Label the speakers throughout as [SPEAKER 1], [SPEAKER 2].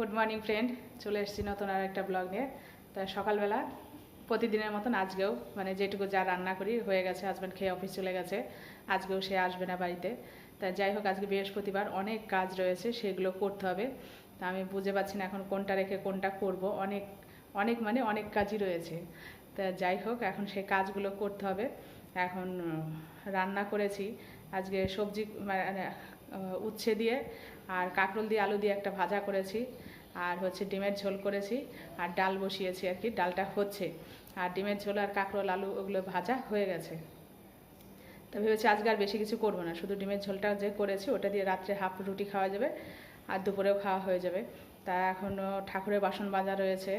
[SPEAKER 1] Good morning friend চলে এসেছি নতুন আর একটা ব্লগ নিয়ে। তা সকালবেলা প্রতিদিনের মতন আজকেও মানে যেটুকু যা রান্না করি, হয়ে গেছে হাজব্যান্ড খেয়ে অফিস চলে গেছে। আজকেও সে আসবে না বাড়িতে। তা যাই হোক, আজকে বৃহস্পতিবার অনেক কাজ রয়েছে, সেগুলো করতে হবে। তা আমি বুঝে পাচ্ছি না এখন কোনটা রেখে কোনটা করব। অনেক অনেক মানে অনেক কাজই রয়েছে। তা যাই হোক, এখন সে কাজগুলো করতে হবে। এখন রান্না করেছি। আজকে সবজি মানে উচ্ছে দিয়ে আর কাঁকরোল দিয়ে আলু দিয়ে একটা ভাজা করেছি। আর হচ্ছে ডিমের ঝোল করেছি আর ডাল বসিয়েছি আর কি, ডালটা হচ্ছে। আর ডিমের ঝোল আর কাঁকরোল, আলু ওগুলো ভাজা হয়ে গেছে। তো ভেবেছি আজকে আর বেশি কিছু করব না, শুধু ডিমের ঝোলটা যে করেছি ওটা দিয়ে রাত্রে হাফ রুটি খাওয়া যাবে আর দুপুরেও খাওয়া হয়ে যাবে। তা এখনও ঠাকুরের বাসন মাজা রয়েছে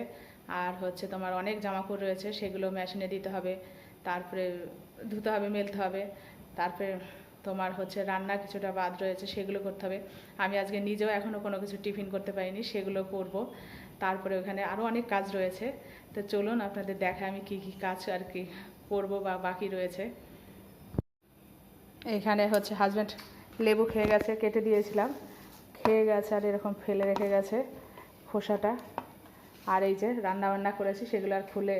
[SPEAKER 1] আর হচ্ছে তোমার অনেক জামাকাপড় রয়েছে, সেগুলো মেশিনে দিতে হবে, তারপরে ধুতে হবে, মেলতে হবে, তারপরে তোমার হচ্ছে রান্না কিছুটা বাদ রয়েছে, সেগুলো করতে হবে। আমি আজকে নিজেও এখনও কোনো কিছু টিফিন করতে পারিনি, সেগুলো করব। তারপরে ওখানে আরও অনেক কাজ রয়েছে। তো চলুন আপনাদের দেখা আমি কি কি কাজ আর কি করব বা বাকি রয়েছে। এখানে হচ্ছে হাজব্যান্ড লেবু খেয়ে গেছে, কেটে দিয়েছিলাম। খেয়ে গেছে আর এরকম ফেলে রেখে গেছে খোসাটা। আর এই যে রান্না বান্না করেছি, সেগুলো আর খুলে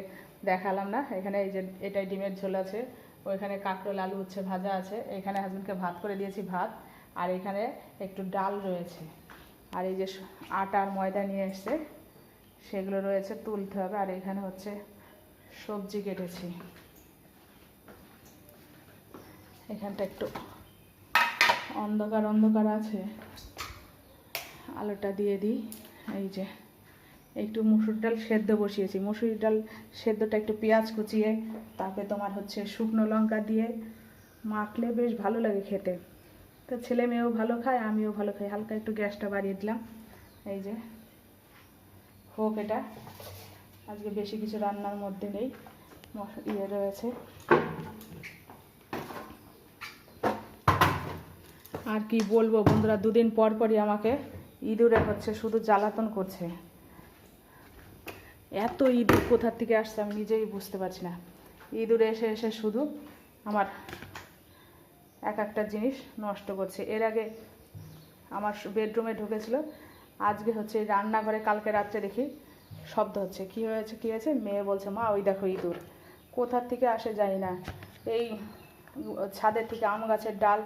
[SPEAKER 1] দেখালাম না। এখানে এই যে এটাই ডিমের ঝোল আছে। ওইখানে কাঁকরোল আলু, উচ্ছে ভাজা আছে। এখানে হাজব্যান্ডকে ভাত করে দিয়েছি ভাত। আর এখানে একটু ডাল রয়েছে। আর এই যে স- আটা আর ময়দা নিয়ে এসছে, সেগুলো রয়েছে তুলতে হবে। আর এখানে হচ্ছে সবজি কেটেছি। এখানটা একটু অন্ধকার অন্ধকার আছে। আলুটা দিয়ে দিই। এই যে একটু মুসুর ডাল সেদ্ধ বসিয়েছি। মুসুর ডাল সেদ্ধটা একটু পেঁয়াজ কুচিয়ে, তারপরে তোমার হচ্ছে শুকনো লঙ্কা দিয়ে মাখলে বেশ ভালো লাগে খেতে। তো ছেলে মেয়েও ভালো খায়, আমিও ভালো খাই। হালকা একটু গ্যাসটা বাড়িয়ে দিলাম। এই যে, হোক এটা। আজকে বেশি কিছু রান্নার মধ্যে নেই। ইয়ে রয়েছে। আর কি বলব বন্ধুরা, দুদিন পর পরই আমাকে ইঁদুরে হচ্ছে, শুধু জ্বালাতন করছে। এত ইঁদুর কোথার থেকে আসছে আমি নিজেই বুঝতে পারছি না। ইঁদুরে এসে এসে শুধু আমার এক একটা জিনিস নষ্ট করছে। এর আগে আমার বেডরুমে ঢুকেছিল। আজকে হচ্ছে রান্নাঘরে কালকে রাত্রে দেখি শব্দ হচ্ছে। কি হয়েছে কি হয়েছে? মেয়ে বলছে, মা, ওই দেখো ইঁদুর। কোথার থেকে আসে জানি না। এই ছাদের থেকে আম গাছের ডাল,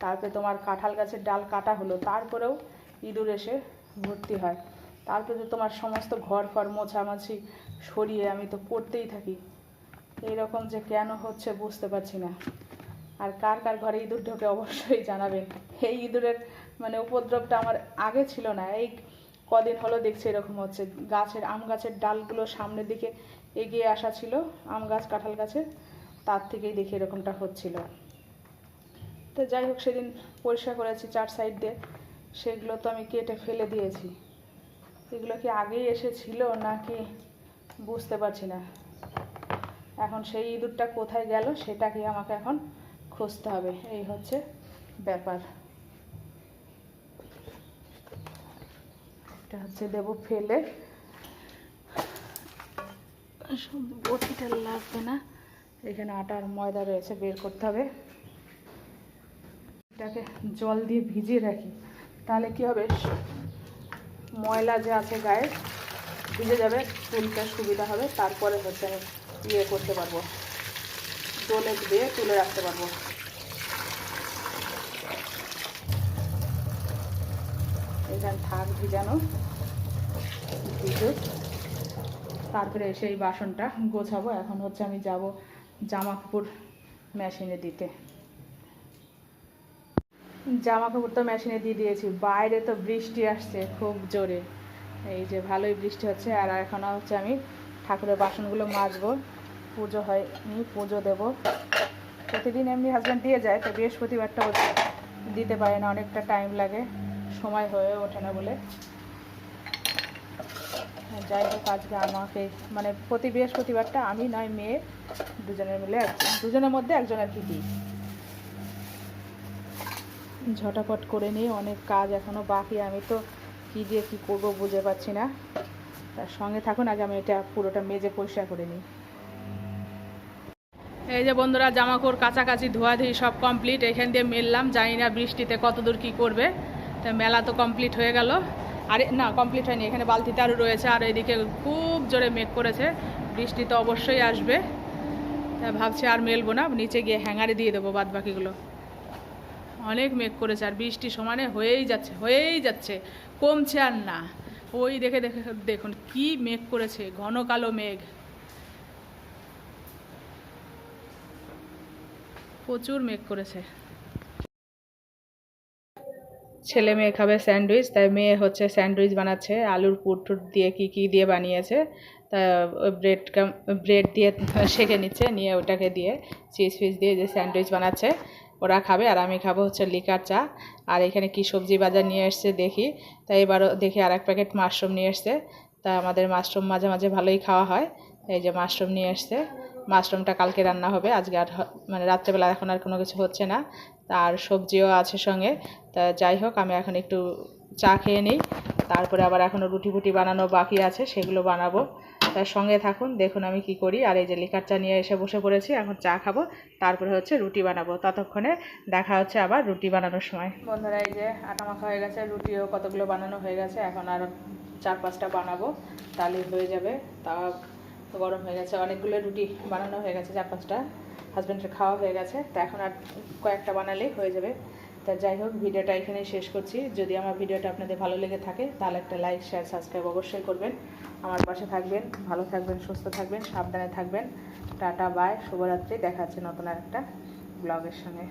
[SPEAKER 1] তারপরে তোমার কাঁঠাল গাছের ডাল কাটা হলো। তারপরেও ইঁদুর এসে ভর্তি হয়। তারপরে তো তোমার সমস্ত ঘর ফর মোছামাছি সরিয়ে আমি তো পড়তেই থাকি। এইরকম যে কেন হচ্ছে বুঝতে পারছি না। আর কার কার ঘরে ইঁদুর ঢোকে অবশ্যই জানাবেন। এই ইঁদুরের মানে উপদ্রবটা আমার আগে ছিল না। এই কদিন হলো দেখছি এরকম হচ্ছে। গাছের আম গাছের ডালগুলো সামনের দিকে এগিয়ে আসা ছিল, আম গাছ, কাঁঠাল গাছের। তার থেকেই দেখি এরকমটা হচ্ছিল। তো যাই হোক, সেদিন পরিষ্কার করেছি চার সাইড দিয়ে। সেগুলো তো আমি কেটে ফেলে দিয়েছি। এগুলো কি আগেই এসেছিল নাকি বুঝতে পারছি না। এখন সেই ইঁদুরটা কোথায় গেল সেটাকে আমাকে এখন খুঁজতে হবে। এই হচ্ছে ব্যাপার। এটা হচ্ছে দেব ফেলে। বটিটা লাগবে না। এখানে আটার ময়দা রয়েছে, বের করতে হবে। এটাকে জল দিয়ে ভিজিয়ে রাখি। তাহলে কি হবে? ময়লা যে আছে গায়ে, ভিজে যাবে তুলতে সুবিধা হবে। তারপরে হচ্ছে আমি ইয়ে করতে পারব। জলে দিয়ে তুলে রাখতে পারব। এখানে থাক ভিজানো। ভিজুক তারপরে এসে এই বাসনটা গোছাবো। এখন হচ্ছে আমি যাব জামা কাপড় মেশিনে দিতে। জামা কাপড় তো মেশিনে দিয়ে দিয়েছি। বাইরে তো বৃষ্টি আসছে খুব জোরে। এই যে ভালোই বৃষ্টি হচ্ছে, আর এখন হচ্ছে আমি ঠাকুরের বাসনগুলো মাজবো। পুজো হয়নি, পুজো দেব। প্রতিদিন এমনি হাজব্যান্ড দিয়ে যায়, তো বৃহস্পতিবারটা দিতে পারে না, অনেকটা টাইম লাগে, সময় হয়ে ওঠে না বলে। যাই হোক, আজকে আমাকে মানে প্রতি বৃহস্পতিবারটা আমি নয়, মেয়ে দুজনের মিলে দুজনের মধ্যে একজন আর কি দিই ঝটাপট করে নিয়ে অনেক কাজ এখনও বাকি, আমি তো কী দিয়ে কী করব বুঝে পাচ্ছি না। তার সঙ্গে থাকুন, আগে আমি এটা পুরোটা মেজে পরিষ্কার করে নিই। এই যে বন্ধুরা, জামাকাপড় কাছাকাছি ধোয়াধুয়ি সব কমপ্লিট এখান দিয়ে মেললাম, জানি না বৃষ্টিতে কতদূর কি করবে। তা মেলা তো কমপ্লিট হয়ে গেল। আরে না কমপ্লিট হয়নি, এখানে বালতিতে আরও রয়েছে, আর এদিকে খুব জোরে মেঘ করেছে। বৃষ্টি তো অবশ্যই আসবে। তা ভাবছি আর মেলবো না, নিচে গিয়ে হ্যাঙ্গারে দিয়ে দেবো বাদ বাকিগুলো অনেক মেঘ করেছে আর বৃষ্টি সমানে হয়েই যাচ্ছে হয়েই যাচ্ছে, কমছে আর না। ওই দেখে দেখে দেখুন কি মেঘ করেছে, ঘন কালো মেঘ। প্রচুর মেঘ করেছে। ছেলে মেয়ে খাবে স্যান্ডউইচ, তাই মেয়ে হচ্ছে স্যান্ডউইচ বানাচ্ছে, আলুর পুর টুর দিয়ে কি কি দিয়ে বানিয়েছে, তা ব্রেড ব্রেড দিয়ে সেঁকে নিচ্ছে, নিয়ে ওটাকে দিয়ে চিজ ফিজ দিয়ে যে স্যান্ডউইচ বানাচ্ছে। ওরা খাবে আর আমি খাব হচ্ছে লিকার চা। আর এখানে কি সবজি বাজার নিয়ে এসছে দেখি। তাই এবারও দেখি আর এক প্যাকেট মাশরুম নিয়ে এসছে। তা আমাদের মাশরুম মাঝে মাঝে ভালোই খাওয়া হয়। এই যে মাশরুম নিয়ে এসছে। মাশরুমটা কালকে রান্না হবে। আজকে আর মানে রাত্রেবেলা এখন আর কোনো কিছু হচ্ছে না। আর সবজিও আছে সঙ্গে। তা যাই হোক, আমি এখন একটু চা খেয়ে নিই। তারপরে আবার এখনও রুটি ফুটি বানানো বাকি আছে, সেগুলো বানাবো। তার সঙ্গে থাকুন, দেখুন আমি কি করি। আর এই যে লিকার চা নিয়ে এসে বসে পড়েছি, এখন চা খাব। তারপরে হচ্ছে রুটি বানাবো। ততক্ষণে দেখা হচ্ছে আবার রুটি বানানোর সময়। বন্ধুরা, এই যে আটা মাখা হয়ে গেছে, রুটিও কতগুলো বানানো হয়ে গেছে, এখন আর চার পাঁচটা বানাবো। তাহলেই হয়ে যাবে। তা গরম হয়ে গেছে। অনেকগুলো রুটি বানানো হয়ে গেছে, চার পাঁচটা। হাজব্যান্ডের খাওয়া হয়ে গেছে। তা এখন আর কয়েকটা বানালেই হয়ে যাবে। তা যাই হোক, ভিডিওটা এখানেই শেষ করছি। যদি আমার ভিডিওটা আপনাদের ভালো লেগে থাকে, তাহলে একটা লাইক শেয়ার সাবস্ক্রাইব অবশ্যই করবেন। আমার পাশে থাকবেন, ভালো থাকবেন, সুস্থ থাকবেন, সাবধানে থাকবেন। টাটা বাই শুভরাত্রি। দেখা হচ্ছে নতুন আর একটা ব্লগের সঙ্গে।